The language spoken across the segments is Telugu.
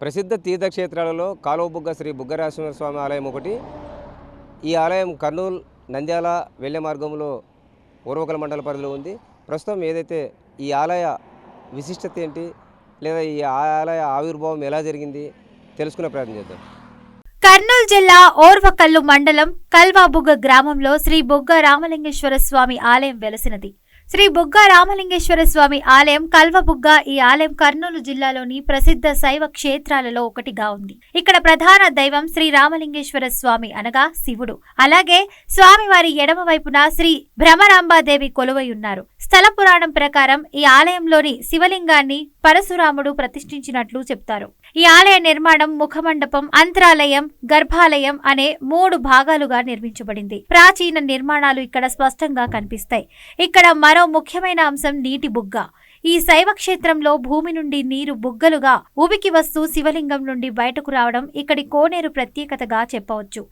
ప్రసిద్ధ తీర్థక్షేత్రాలలో కాలువబుగ్గ శ్రీ బుగ్గరాశ్వర స్వామి ఆలయం ఒకటి. ఈ ఆలయం కర్నూలు నంద్యాల వెళ్ళే మార్గంలో ఊర్వకల మండల పరిధిలో ఉంది. ప్రస్తుతం ఏదైతే ఈ ఆలయ విశిష్టత ఏంటి లేదా ఈ ఆలయ ఆవిర్భావం ఎలా జరిగింది తెలుసుకునే ప్రయత్నం చేద్దాం. కర్నూలు జిల్లా ఓర్వకల్లు మండలం కల్వాబుగ్గ గ్రామంలో శ్రీ బుగ్గ రామలింగేశ్వర స్వామి ఆలయం వెలసినది. శ్రీ బుగ్గ రామలింగేశ్వర స్వామి ఆలయం కల్వబుగ్గ ఈ ఆలయం కర్నూలు జిల్లాలోని ప్రసిద్ధ శైవ క్షేత్రాలలో ఒకటిగా ఉంది. ఇక్కడ ప్రధాన దైవం శ్రీ రామలింగేశ్వర స్వామి అనగా శివుడు. అలాగే స్వామివారి ఎడమ వైపున శ్రీ భ్రమరాంబాదేవి కొలువై ఉన్నారు. స్థల పురాణం ప్రకారం ఈ ఆలయంలోని శివలింగాన్ని పరశురాముడు ప్రతిష్ఠించినట్లు చెప్తారు. ఈ ఆలయ నిర్మాణం ముఖమండపం అంతరాలయం గర్భాలయం అనే మూడు భాగాలుగా నిర్మించబడింది. ప్రాచీన నిర్మాణాలు ఇక్కడ స్పష్టంగా కనిపిస్తాయి. ఇక్కడ మరో ముఖ్యమైన అంశం నీటి బుగ్గ. ఈ శైవ క్షేత్రంలో భూమి నుండి నీరు బుగ్గలుగా ఉబికి వస్తూ శివలింగం నుండి బయటకు రావడం ఇక్కడి కోనేరు ప్రత్యేకతగా చెప్పవచ్చు.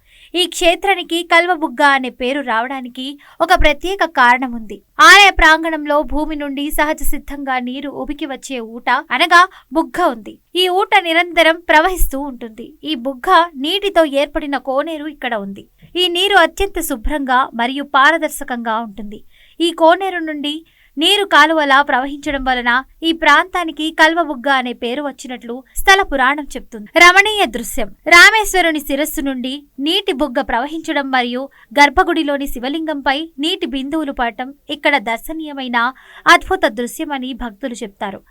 ఈ క్షేత్రానికి కల్వబుగ్గ అనే పేరు రావడానికి ఒక ప్రత్యేక కారణం ఉంది ఆలయ ప్రాంగణంలో భూమి నుండి సహజ సిద్ధంగా నీరు ఉబికి వచ్చే ఊట అనగా బుగ్గ ఉంది. ఈ ఊట నిరంతరం ప్రవహిస్తూ ఉంటుంది. ఈ బుగ్గ నీటితో ఏర్పడిన కోనేరు ఇక్కడ ఉంది. ఈ నీరు అత్యంత శుభ్రంగా మరియు పారదర్శకంగా ఉంటుంది. ఈ కోనేరు నుండి నీరు కాలువలా ప్రవహించడం వలన ఈ ప్రాంతానికి కల్వబుగ్గ అనే పేరు వచ్చినట్లు స్థల పురాణం చెప్తుంది. రమణీయ దృశ్యం. రామేశ్వరుని శిరస్సు నుండి నీటి బుగ్గ ప్రవహించడం మరియు గర్భగుడిలోని శివలింగంపై నీటి బిందువులు పడటం ఇక్కడ దర్శనీయమైన అద్భుత దృశ్యమని భక్తులు చెప్తారు.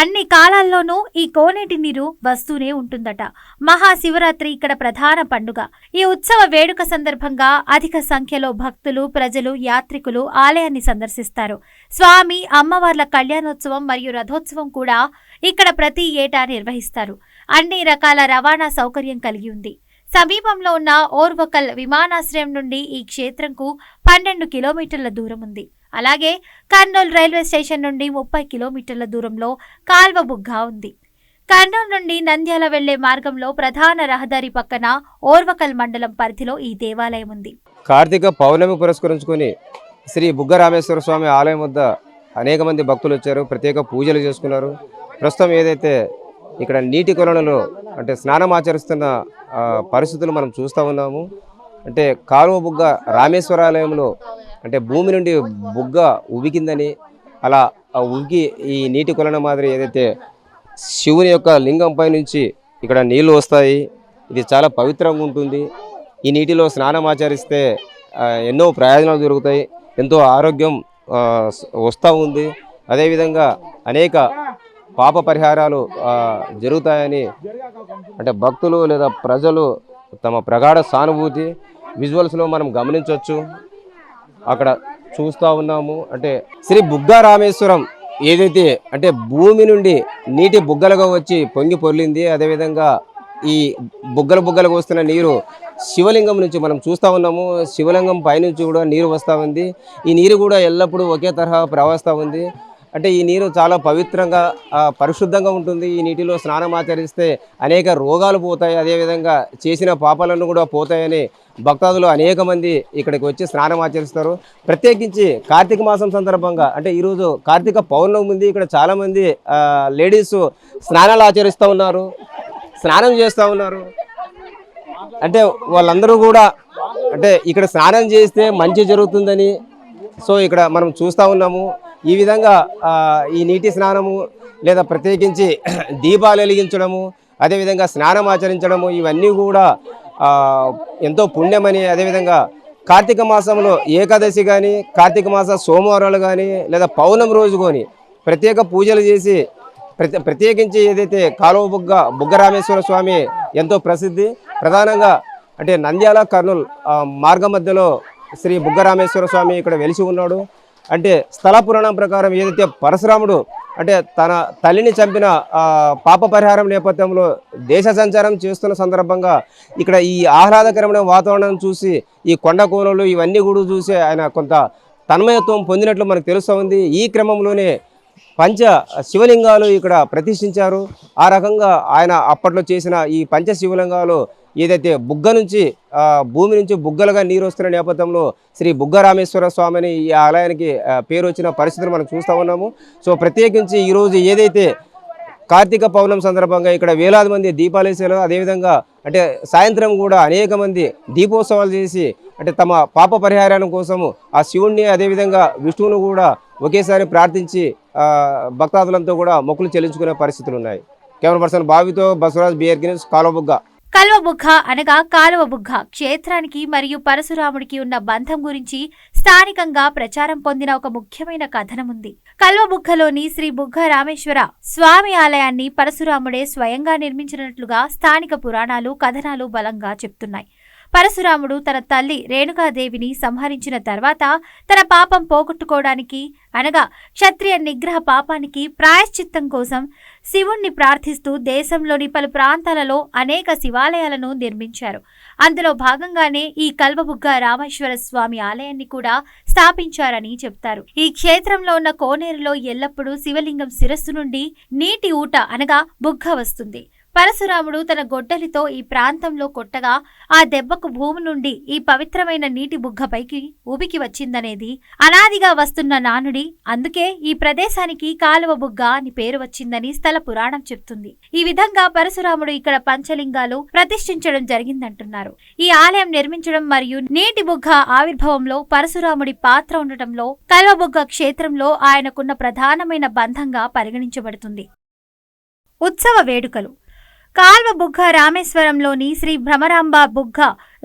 అన్ని కాలాల్లోనూ ఈ కోనేటి నీరు వస్తూనే ఉంటుందట. మహాశివరాత్రి ఇక్కడ ప్రధాన పండుగ. ఈ ఉత్సవ వేడుక సందర్భంగా అధిక సంఖ్యలో భక్తులు ప్రజలు యాత్రికులు ఆలయాన్ని సందర్శిస్తారు. స్వామి అమ్మవార్ల కళ్యాణోత్సవం మరియు రథోత్సవం కూడా ఇక్కడ ప్రతి ఏటా నిర్వహిస్తారు. అన్ని రకాల రవాణా సౌకర్యం కలిగి ఉంది. సమీపంలో ఉన్న ఓర్వకల్ విమానాశ్రయం నుండి ఈ క్షేత్రంకు పన్నెండు కిలోమీటర్ల దూరం ఉంది. అలాగే కర్నూలు రైల్వే స్టేషన్ నుండి ముప్పై కిలోమీటర్ల దూరంలో కాల్వబుగ్గ ఉంది. కర్నూలు నుండి నంద్యాల వెళ్ళే మార్గంలో ప్రధాన రహదారి పక్కన ఓర్వకల్ మండలం పరిధిలో ఈ దేవాలయం ఉంది. కార్తీక పౌర్ణమి పురస్కరించుకొని శ్రీ బుగ్గ రామేశ్వర స్వామి ఆలయం వద్ద అనేక మంది భక్తులు వచ్చారు. ప్రత్యేక పూజలు చేసుకున్నారు. ప్రస్తుతం ఏదైతే ఇక్కడ నీటి కొలనులో అంటే స్నానం ఆచరిస్తున్న పరిస్థితులు మనం చూస్తూ ఉన్నాము. అంటే కాలువ బుగ్గ రామేశ్వరాలయంలో అంటే భూమి నుండి బుగ్గ ఉబికిందని అలా ఆ ఉబికి ఈ నీటి కొలను మాదిరి ఏదైతే శివుని యొక్క లింగంపై నుంచి ఇక్కడ నీళ్ళు వస్తాయి ఇది చాలా పవిత్రంగా ఉంటుంది. ఈ నీటిలో స్నానం ఆచరిస్తే ఎన్నో ప్రయోజనాలు దొరుకుతాయి ఎంతో ఆరోగ్యం వస్తూ ఉంది. అదేవిధంగా అనేక పాప పరిహారాలు జరుగుతాయని అంటే భక్తులు లేదా ప్రజలు తమ ప్రగాఢ సానుభూతి విజువల్స్లో మనం గమనించవచ్చు. అక్కడ చూస్తూ ఉన్నాము. అంటే శ్రీ బుగ్గ రామేశ్వరం ఏదైతే అంటే భూమి నుండి నీటి బుగ్గలుగా వచ్చి పొంగి పొర్లింది అదేవిధంగా ఈ బుగ్గలు బుగ్గలకు వస్తున్న నీరు శివలింగం నుంచి మనం చూస్తూ ఉన్నాము. శివలింగం పైనుంచి కూడా నీరు వస్తూ ఉంది. ఈ నీరు కూడా ఎల్లప్పుడూ ఒకే తరహా ప్రవహిస్తూ ఉంది. అంటే ఈ నీరు చాలా పవిత్రంగా పరిశుద్ధంగా ఉంటుంది. ఈ నీటిలో స్నానం ఆచరిస్తే అనేక రోగాలు పోతాయి. అదేవిధంగా చేసిన పాపాలను కూడా పోతాయని భక్తాదులు అనేక మంది ఇక్కడికి వచ్చి స్నానం ఆచరిస్తారు. ప్రత్యేకించి కార్తీక మాసం సందర్భంగా అంటే ఈరోజు కార్తీక పౌర్ణమి ఉంది ఇక్కడ చాలామంది లేడీస్ స్నానాలు ఆచరిస్తూ ఉన్నారు స్నానం చేస్తూ ఉన్నారు. అంటే వాళ్ళందరూ కూడా అంటే ఇక్కడ స్నానం చేస్తే మంచి జరుగుతుందని సో ఇక్కడ మనం చూస్తూ ఉన్నాము. ఈ విధంగా ఈ నీటి స్నానము లేదా ప్రత్యేకించి దీపాలు వెలిగించడము అదేవిధంగా స్నానం ఆచరించడము ఇవన్నీ కూడా ఎంతో పుణ్యమని అదేవిధంగా కార్తీక మాసంలో ఏకాదశి కానీ కార్తీక మాస సోమవారాలు కానీ లేదా పౌర్ణమి రోజు కానీ ప్రత్యేక పూజలు చేసి ప్రతి ప్రత్యేకించి ఏదైతే కాలువ బుగ్గ బుగ్గరామేశ్వర స్వామి ఎంతో ప్రసిద్ధి ప్రధానంగా అంటే నంద్యాల కర్నూలు మార్గ మధ్యలో శ్రీ బుగ్గరామేశ్వర స్వామి ఇక్కడ వెలిసి ఉన్నాడు. అంటే స్థల పురాణం ప్రకారం ఏదైతే పరశురాముడు అంటే తన తల్లిని చంపిన పాప పరిహారం నేపథ్యంలో దేశ సంచారం చేస్తున్న సందర్భంగా ఇక్కడ ఈ ఆహ్లాదకరమైన వాతావరణం చూసి ఈ కొండ కోనలు ఇవన్నీ కూడా చూసి ఆయన కొంత తన్మయత్వం పొందినట్లు మనకు తెలుస్తూ ఉంది ఈ క్రమంలోనే పంచ శివలింగాలు ఇక్కడ ప్రతిష్ఠించారు. ఆ రకంగా ఆయన అప్పట్లో చేసిన ఈ పంచ శివలింగాలు ఏదైతే బుగ్గ నుంచి భూమి నుంచి బుగ్గలుగా నీరు వస్తున్న నేపథ్యంలో శ్రీ బుగ్గ రామేశ్వర స్వామి అని ఈ ఆలయానికి పేరు వచ్చిన పరిస్థితులు మనం చూస్తూ ఉన్నాము. సో ప్రత్యేకించి ఈరోజు ఏదైతే కార్తీక పౌర్ణమి సందర్భంగా ఇక్కడ వేలాది మంది దీపాలు వేసారు అదేవిధంగా అంటే సాయంత్రం కూడా అనేక మంది దీపోత్సవాలు చేసి అంటే తమ పాప పరిహారం కోసము ఆ శివుణ్ణి అదేవిధంగా విష్ణువును కూడా ఒకేసారి ప్రార్థించి భక్తాదులంతా కూడా మొక్కులు చెల్లించుకునే పరిస్థితులు ఉన్నాయి. కెమెరా పర్సన్ బావితో బసవరాజ్ బియర్ గిన్స్ కల్వబుగ్గ అనగా కాలువబుగ్గ క్షేత్రానికి మరియు పరశురాముడికి ఉన్న బంధం గురించి స్థానికంగా ప్రచారం పొందిన ఒక ముఖ్యమైన కథనం ఉంది కల్వబుగ్గలోని శ్రీ బుగ్గ రామేశ్వర స్వామి ఆలయాన్ని పరశురాముడే స్వయంగా నిర్మించినట్లుగా స్థానిక పురాణాలు కథనాలు బలంగా చెప్తున్నాయి. పరశురాముడు తన తల్లి రేణుకాదేవిని సంహరించిన తర్వాత తన పాపం పోగొట్టుకోవడానికి అనగా క్షత్రియ నిగ్రహ పాపానికి ప్రాయశ్చిత్తం కోసం శివుణ్ణి ప్రార్థిస్తూ దేశంలోని పలు ప్రాంతాలలో అనేక శివాలయాలను నిర్మించారు. అందులో భాగంగానే ఈ కల్వబుగ్గ రామేశ్వర స్వామి ఆలయాన్ని కూడా స్థాపించారని చెప్తారు. ఈ క్షేత్రంలో ఉన్న కోనేరులో ఎల్లప్పుడూ శివలింగం శిరస్సు నుండి నీటి ఊట అనగా బుగ్గ వస్తుంది. పరశురాముడు తన గొడ్డలితో ఈ ప్రాంతంలో కొట్టగా ఆ దెబ్బకు భూమి నుండి ఈ పవిత్రమైన నీటి బుగ్గ పైకి ఉబికి వచ్చిందనేది. అనాదిగా వస్తున్న నానుడి అందుకే ఈ ప్రదేశానికి కాలువ బుగ్గ అని పేరు వచ్చిందని స్థల పురాణం చెప్తుంది. ఈ విధంగా పరశురాముడు ఇక్కడ పంచలింగాలు ప్రతిష్ఠించడం జరిగిందంటున్నారు. ఈ ఆలయం నిర్మించడం మరియు నీటి బుగ్గ ఆవిర్భావంలో పరశురాముడి పాత్ర ఉండటంలో కల్వబుగ్గ క్షేత్రంలో ఆయనకున్న ప్రధానమైన బంధంగా పరిగణించబడుతుంది. ఉత్సవ వేడుకలు. కాల్వ బుగ్గ రామేశ్వరంలోని శ్రీ భ్రమరాంబ బుగ్గ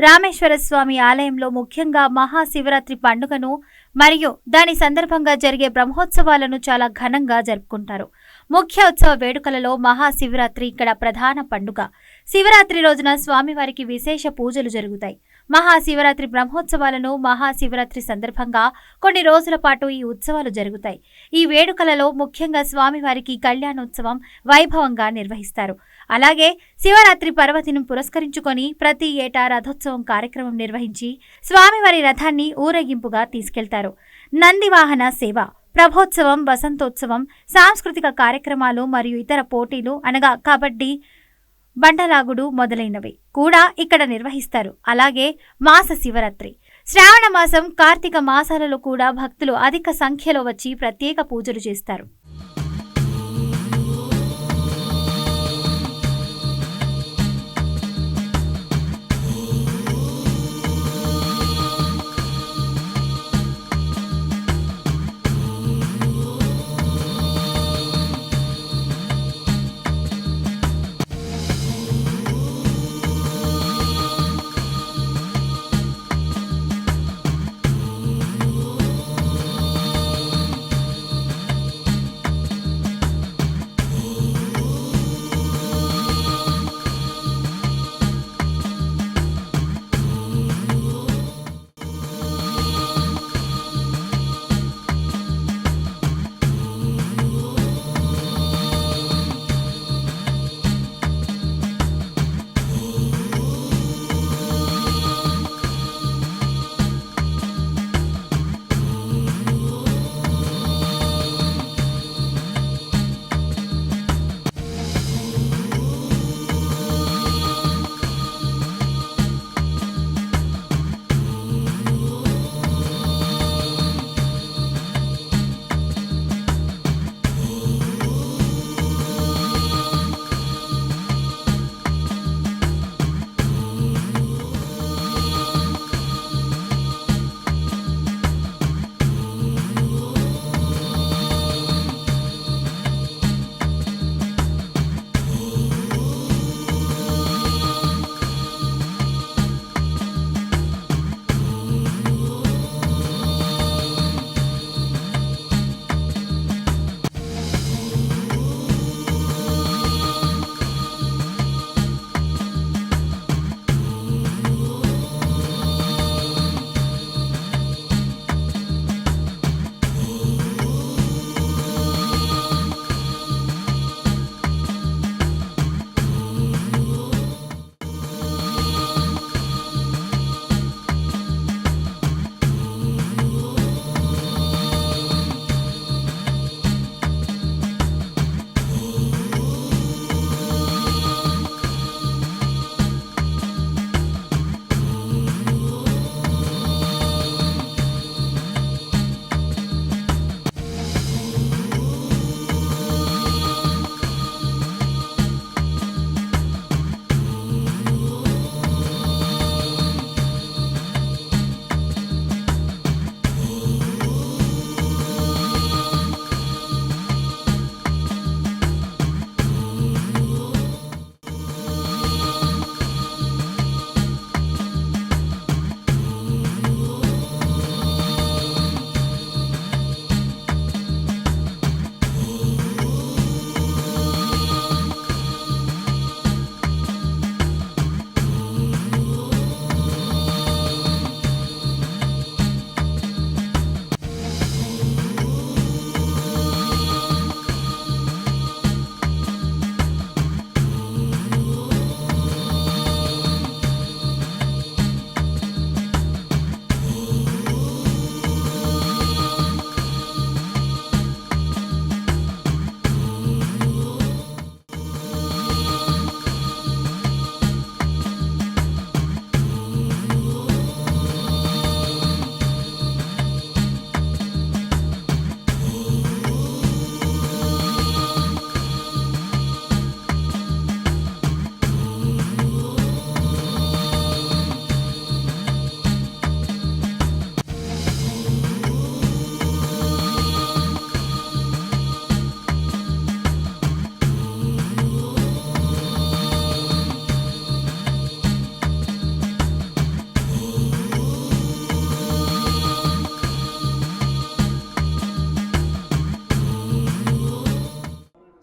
రామేశ్వర స్వామి ఆలయంలో ముఖ్యంగా మహాశివరాత్రి పండుగను మరియు దాని సందర్భంగా జరిగే బ్రహ్మోత్సవాలను చాలా ఘనంగా జరుపుకుంటారు. ముఖ్య ఉత్సవ వేడుకలలో మహాశివరాత్రి ఇక్కడ ప్రధాన పండుగ. శివరాత్రి రోజున స్వామివారికి విశేష పూజలు జరుగుతాయి. మహాశివరాత్రి బ్రహ్మోత్సవాలను మహాశివరాత్రి సందర్భంగా కొన్ని రోజుల పాటు ఈ ఉత్సవాలు జరుగుతాయి. ఈ వేడుకలలో ముఖ్యంగా స్వామివారికి కళ్యాణోత్సవం వైభవంగా నిర్వహిస్తారు. అలాగే శివరాత్రి పర్వదినం పురస్కరించుకొని ప్రతి ఏటా రథోత్సవం కార్యక్రమం నిర్వహించి స్వామివారి రథాన్ని ఊరేగింపుగా తీసుకెళ్తారు. నందివాహన సేవ ప్రభోత్సవం వసంతోత్సవం సాంస్కృతిక కార్యక్రమాలు మరియు ఇతర పోటీలు అనగా కబడ్డీ బండలాగుడు మొదలైనవి కూడా ఇక్కడ నిర్వహిస్తారు. అలాగే మాస శివరాత్రి శ్రావణ మాసం కార్తీక మాసాలలో కూడా భక్తులు అధిక సంఖ్యలో వచ్చి ప్రత్యేక పూజలు చేస్తారు.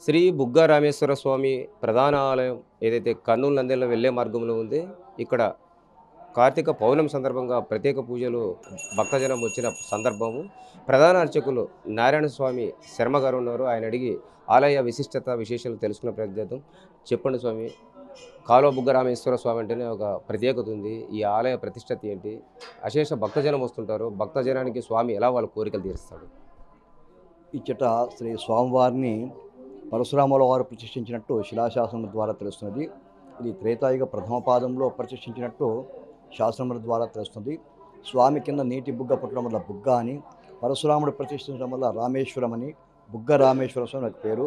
శ్రీ బుగ్గ రామేశ్వర స్వామి ప్రధాన ఆలయం ఏదైతే కర్నూలు నందిలో వెళ్ళే మార్గంలో ఉంది ఇక్కడ కార్తీక పౌర్ణమి సందర్భంగా ప్రత్యేక పూజలు భక్తజనం వచ్చిన సందర్భము. ప్రధాన అర్చకులు నారాయణ స్వామి శర్మ గారు ఉన్నారు. ఆయన అడిగి ఆలయ విశిష్టత విశేషాలు తెలుసుకున్న ప్రయత్నం చెప్పండి స్వామి. కాలువ బుగ్గ రామేశ్వర స్వామి అంటేనే ఒక ప్రత్యేకత ఉంది. ఈ ఆలయ ప్రతిష్టత ఏంటి? అశేష భక్తజనం వస్తుంటారు. భక్తజనానికి స్వామి ఎలా వాళ్ళ కోరికలు తీరుస్తాడు? ఇచ్చట శ్రీ స్వామివారిని పరశురాముల వారు ప్రతిష్ఠించినట్టు శిలాశాసనం ద్వారా తెలుస్తున్నది. ఇది త్రేతాయుగ ప్రథమ పాదంలో ప్రతిష్ఠించినట్టు శాసనముల ద్వారా తెలుస్తుంది స్వామి కింద నీటి బుగ్గ పుట్టడం వల్ల బుగ్గ అని పరశురాముడు ప్రతిష్ఠించడం వల్ల రామేశ్వరం అని బుగ్గ రామేశ్వర స్వామి నాకు పేరు.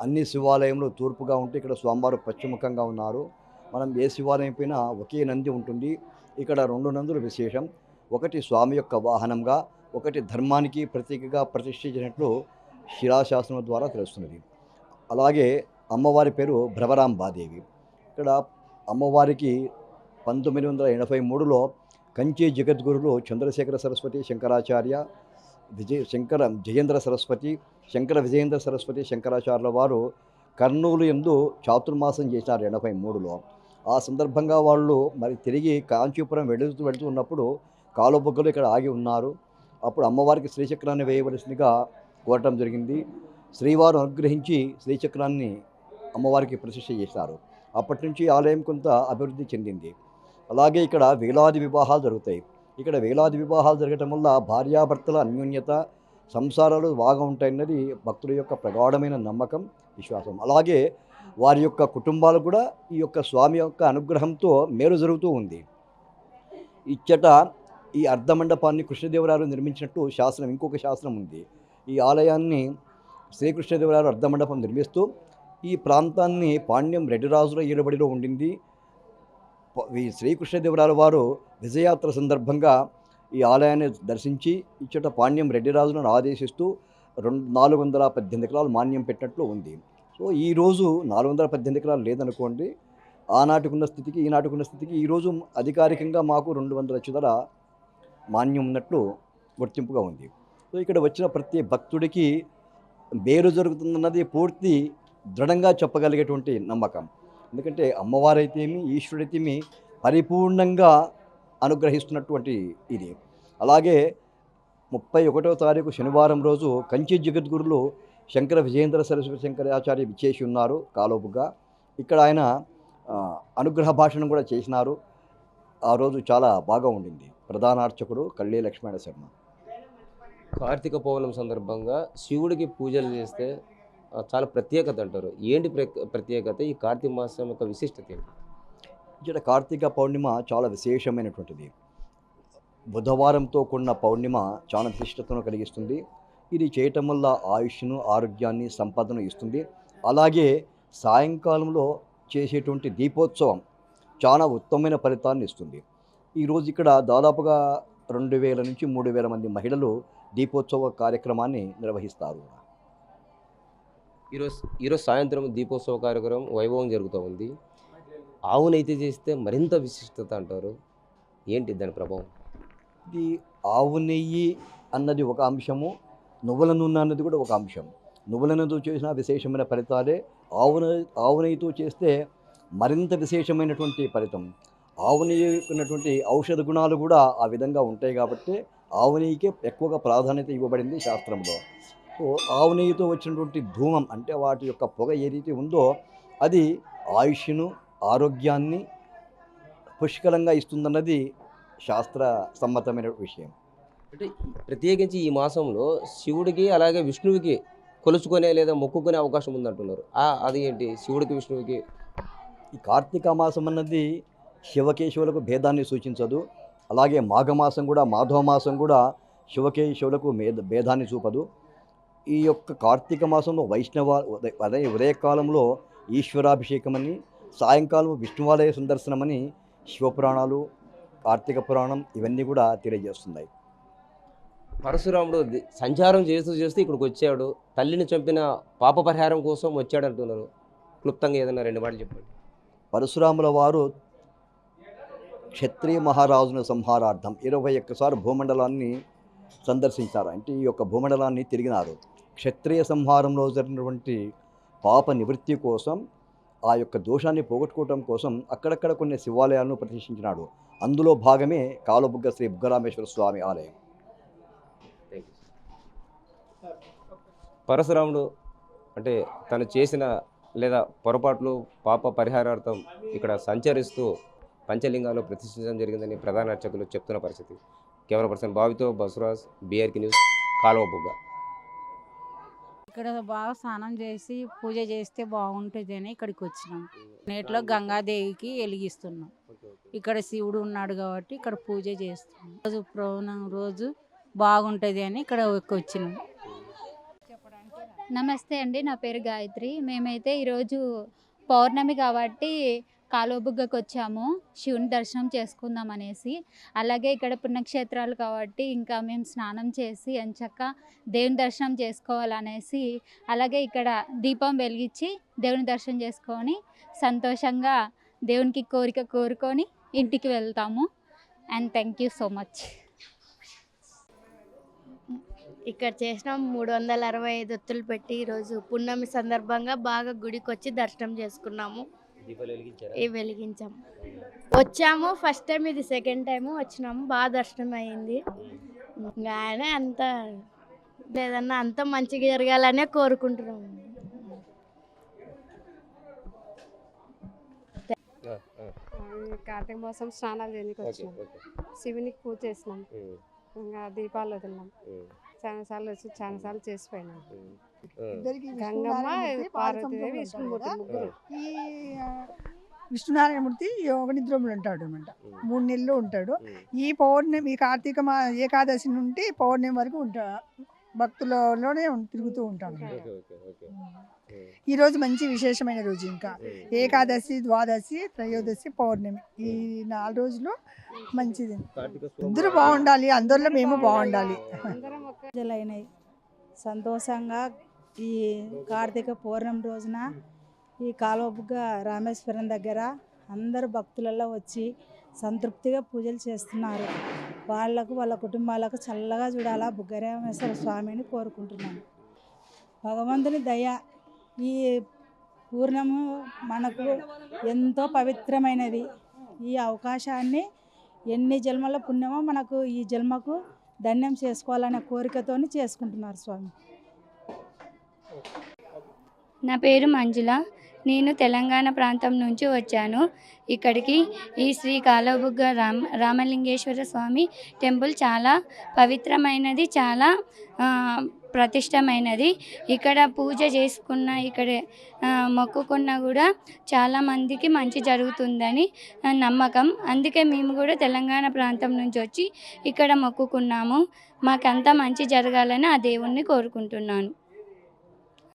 అన్ని శివాలయములు తూర్పుగా ఉంటే ఇక్కడ స్వామివారు పశ్చిముఖంగా ఉన్నారు. మనం ఏ శివాలయం పైన ఒకే నంది ఉంటుంది? ఇక్కడ రెండు నందులు విశేషం. ఒకటి స్వామి యొక్క వాహనంగా ఒకటి ధర్మానికి ప్రతీకగా ప్రతిష్ఠించినట్లు శిలాశాసనం ద్వారా తెలుస్తున్నది. అలాగే అమ్మవారి పేరు భ్రవరాంబాదేవి ఇక్కడ అమ్మవారికి పంతొమ్మిది వందల ఎనభై మూడులో కంచి జగద్గురులు చంద్రశేఖర సరస్వతి శంకరాచార్య విజయ శంకర జయేంద్ర సరస్వతి శంకర విజయేంద్ర సరస్వతి శంకరాచార్యుల వారు కర్నూలు ఎందు చాతుర్మాసం చేసినారు ఎనభై మూడులో. ఆ సందర్భంగా వాళ్ళు మరి తిరిగి కాంచీపురం వెళుతూ వెళుతూ ఉన్నప్పుడు కాలుబొగ్గలు ఇక్కడ ఆగి ఉన్నారు. అప్పుడు అమ్మవారికి శ్రీచక్రాన్ని వేయవలసిందిగా కోరటం జరిగింది. శ్రీవారు అనుగ్రహించి శ్రీచక్రాన్ని అమ్మవారికి ప్రతిష్ఠ చేశారు. అప్పటి నుంచి ఆలయం కొంత అభివృద్ధి చెందింది. అలాగే ఇక్కడ వేలాది వివాహాలు జరుగుతాయి. ఇక్కడ వేలాది వివాహాలు జరగటం వల్ల భార్యాభర్తల అన్యోన్యత సంసారాలు బాగా ఉంటాయన్నది భక్తుల యొక్క ప్రగాఢమైన నమ్మకం విశ్వాసం. అలాగే వారి యొక్క కుటుంబాలు కూడా ఈ యొక్క స్వామి యొక్క అనుగ్రహంతో మేలు జరుగుతూ ఉంది. ఇచ్చట ఈ అర్ధమండపాన్ని కృష్ణదేవరాయలు నిర్మించినట్టు శాస్త్రం ఇంకొక శాస్త్రం ఉంది. ఈ ఆలయాన్ని శ్రీకృష్ణదేవరాయలు అర్ధమండపం నిర్మిస్తూ ఈ ప్రాంతాన్ని పాండ్యం రెడ్డిరాజుల ఏలుబడిలో ఉండింది. ఈ శ్రీకృష్ణదేవరాయల వారు విజయాత్ర సందర్భంగా ఈ ఆలయాన్ని దర్శించి ఇచ్చట పాండ్యం రెడ్డిరాజులను ఆదేశిస్తూ రెండు నాలుగు వందల పద్దెనిమిది ఎకరాలు మాన్యం పెట్టినట్లు ఉంది. సో ఈరోజు నాలుగు వందల పద్దెనిమిది ఎకరాలు లేదనుకోండి ఆనాటికున్న స్థితికి ఈనాటికున్న స్థితికి ఈరోజు అధికారికంగా మాకు రెండు వందల చిదర మాన్యం ఉన్నట్లు గుర్తింపుగా ఉంది. సో ఇక్కడ వచ్చిన ప్రతి భక్తుడికి మేలు జరుగుతుందన్నది పూర్తి దృఢంగా చెప్పగలిగేటువంటి నమ్మకం. ఎందుకంటే అమ్మవారైతేమి ఈశ్వరుడైతేమి పరిపూర్ణంగా అనుగ్రహిస్తున్నటువంటి ఇది. అలాగే ముప్పై ఒకటో తారీఖు శనివారం రోజు కంచి జగద్గురులు శంకర విజయేంద్ర సరస్వతి శంకరాచార్య విచ్చేసి ఉన్నారు కాలోపుగా. ఇక్కడ ఆయన అనుగ్రహ భాషను కూడా చేసినారు. ఆ రోజు చాలా బాగా ఉండింది. ప్రధాన అర్చకుడు కళ్ళీ లక్ష్మణ శర్మ. కార్తీక పౌర్ణమి సందర్భంగా శివుడికి పూజలు చేస్తే చాలా ప్రత్యేకత అంటారు. ఏంటి ప్ర- ప్రత్యేకత? ఈ కార్తీక మాసం యొక్క విశిష్టత ఏంటి? ఇక్కడ కార్తీక పౌర్ణిమ చాలా విశేషమైనటువంటిది. బుధవారంతో కూడిన పౌర్ణిమ చాలా విశిష్టతను కలిగిస్తుంది. ఇది చేయటం వల్ల ఆయుష్ను ఆరోగ్యాన్ని సంపదను ఇస్తుంది. అలాగే సాయంకాలంలో చేసేటువంటి దీపోత్సవం చాలా ఉత్తమమైన ఫలితాన్ని ఇస్తుంది. ఈరోజు ఇక్కడ దాదాపుగా రెండు వేల నుంచి మూడు వేల మంది మహిళలు దీపోత్సవ కార్యక్రమాన్ని నిర్వహిస్తారు. ఈరోజు ఈరోజు సాయంత్రం దీపోత్సవ కార్యక్రమం వైభవం జరుగుతూ ఉంది. ఆవునైతే చేస్తే మరింత విశిష్టత అంటారు. ఏంటి దాని ప్రభావం? ఇది ఆవు నెయ్యి అన్నది ఒక అంశము నువ్వుల నూనె అన్నది కూడా ఒక అంశం. నువ్వుల నూనెతో చేసిన విశేషమైన ఫలితాలే ఆవు నెయ్యి ఆవు నెయ్యితో చేస్తే మరింత విశేషమైనటువంటి ఫలితం. ఆవు నెయ్యి ఉన్నటువంటి ఔషధ గుణాలు కూడా ఆ విధంగా ఉంటాయి కాబట్టి ఆవు నెయ్యికే ఎక్కువగా ప్రాధాన్యత ఇవ్వబడింది శాస్త్రంలో. సో ఆవు నెయ్యితో వచ్చినటువంటి ధూమం అంటే వాటి యొక్క పొగ ఏదైతే ఉందో అది ఆయుష్ను ఆరోగ్యాన్ని పుష్కలంగా ఇస్తుందన్నది శాస్త్ర సమ్మతమైన విషయం. అంటే ప్రత్యేకించి ఈ మాసంలో శివుడికి అలాగే విష్ణువుకి కొలుచుకునే లేదా మొక్కుకునే అవకాశం ఉందంటున్నారు. అది ఏంటి? శివుడికి విష్ణువుకి? ఈ కార్తీక మాసం అన్నది శివకేశవులకు భేదాన్ని సూచించదు. అలాగే మాఘమాసం కూడా మాధవ మాసం కూడా శివకేశవులకు మేద భేదాన్ని చూపదు. ఈ యొక్క కార్తీక మాసంలో వైష్ణవ ఉదయ అదే ఉదయకాలంలో ఈశ్వరాభిషేకమని సాయంకాలం విష్ణువాలయ సందర్శనమని శివపురాణాలు కార్తీక పురాణం ఇవన్నీ కూడా తెలియజేస్తున్నాయి. పరశురాముడు సంచారం చేస్తూ చేస్తూ ఇక్కడికి వచ్చాడు. తల్లిని చంపిన పాప పరిహారం కోసం వచ్చాడు అంటున్నారు క్లుప్తంగా ఏదైనా రెండు మాటలు చెప్పండి. పరశురాముల వారు క్షత్రియ మహారాజును సంహారార్థం ఇరవై ఒక్కసారి భూమండలాన్ని సందర్శించారు. అంటే ఈ యొక్క భూమండలాన్ని తిరిగినారు. క్షత్రియ సంహారంలో జరిగినటువంటి పాప నివృత్తి కోసం ఆ యొక్క దోషాన్ని పోగొట్టుకోవటం కోసం అక్కడక్కడ కొన్ని శివాలయాలను ప్రతిష్ఠించినాడు. అందులో భాగమే కాలబుగ్గ శ్రీ బుగ్గరామేశ్వర స్వామి ఆలయం. పరశురాముడు అంటే తను చేసిన లేదా పొరపాట్లు పాప పరిహారార్థం ఇక్కడ సంచరిస్తూ పంచలింగాలు ప్రతిష్ఠించడం జరిగిందని ప్రధాన అర్చకులు చెప్తున్న పరిస్థితి. కెమెరా పర్సన్ బావితో బసురాజ్ బీఆర్కి న్యూస్ కాలువ బుగ్గ. ఇక్కడ బాగా స్నానం చేసి పూజ చేస్తే బాగుంటుంది అని ఇక్కడికి వచ్చినాం. నేటిలో గంగాదేవికి వెలిగిస్తున్నాం. ఇక్కడ శివుడు ఉన్నాడు కాబట్టి ఇక్కడ పూజ చేస్తున్నాం. రోజు పౌర్ణం రోజు బాగుంటుంది అని ఇక్కడ వచ్చినాం. నమస్తే అండి నా పేరు గాయత్రి. మేమైతే ఈరోజు పౌర్ణమి కాబట్టి కాలువబుగ్గకు వచ్చాము శివుని దర్శనం చేసుకుందాం అనేసి. అలాగే ఇక్కడ పుణ్యక్షేత్రాలు కాబట్టి ఇంకా మేము స్నానం చేసి ఎంచక్క దేవుని దర్శనం చేసుకోవాలనేసి. అలాగే ఇక్కడ దీపం వెలిగించి దేవుని దర్శనం చేసుకొని సంతోషంగా దేవునికి కోరిక కోరుకొని ఇంటికి వెళ్తాము. And thank you so much ఇక్కడ చేసిన మూడు వందల అరవై ఐదు ఒత్తులు పెట్టి ఈరోజు పున్నమి సందర్భంగా బాగా గుడికి వచ్చి దర్శనం చేసుకున్నాము. ఇవి వెలిగించాము వచ్చాము ఫస్ట్ టైం ఇది సెకండ్ టైం వచ్చినాము బాగా దర్శనం అయ్యింది ఇంకా ఆయన అంత లేదన్నా అంత మంచిగా జరగాలనే కోరుకుంటున్నాము. కార్తీక మాసం స్నానాలు చేయడానికి వచ్చినాం. శివునికి పూజ చేసినాం. ఇంకా దీపాలు వదిలినాం. చాలా సార్లు వచ్చి చాలా సార్లు చేసిపోయినాం గంగమ్మ పార్వతీదేవి ఈ ఆ, విష్ణునారాయణమూర్తి యోగ నిద్రములు ఉంటాడు అనమాట మూడు నెలలు ఉంటాడు ఈ పౌర్ణమి ఈ కార్తీక మా ఏకాదశి నుండి పౌర్ణమి వరకు ఉంటా భక్తులలోనే తిరుగుతూ ఉంటాడు ఈ రోజు మంచి విశేషమైన రోజు ఇంకా ఏకాదశి ద్వాదశి త్రయోదశి పౌర్ణమి ఈ నాలుగు రోజులు మంచిది అందరూ బాగుండాలి అందరిలో మేము బాగుండాలి అందరం ఒక పూజలైనాయి సంతోషంగా ఈ కార్తీక పౌర్ణమి రోజున ఈ కాలువబుగ్గ రామేశ్వరం దగ్గర అందరు భక్తులలో వచ్చి సంతృప్తిగా పూజలు చేస్తున్నారు. వాళ్ళకు వాళ్ళ కుటుంబాలకు చల్లగా చూడాలా బుగ్గరామేశ్వర స్వామిని కోరుకుంటున్నాను. భగవంతుని దయ ఈ పూర్ణము మనకు ఎంతో పవిత్రమైనది. ఈ అవకాశాన్ని ఎన్ని జన్మల పుణ్యమో మనకు ఈ జన్మకు ధన్యం చేసుకోవాలనే కోరికతోని చేసుకుంటున్నారు స్వామి. నా పేరు మంజుల. నేను తెలంగాణ ప్రాంతం నుంచి వచ్చాను. ఇక్కడికి ఈ శ్రీ కాలబుగ్గ రామ రామలింగేశ్వర స్వామి టెంపుల్ చాలా పవిత్రమైనది చాలా ప్రతిష్టమైనది. ఇక్కడ పూజ చేసుకున్న ఇక్కడ మొక్కుకున్న కూడా చాలామందికి మంచి జరుగుతుందని నమ్మకం. అందుకే మేము కూడా తెలంగాణ ప్రాంతం నుంచి వచ్చి ఇక్కడ మొక్కుకున్నాము. మాకంతా మంచి జరగాలని ఆ దేవుణ్ణి కోరుకుంటున్నాను.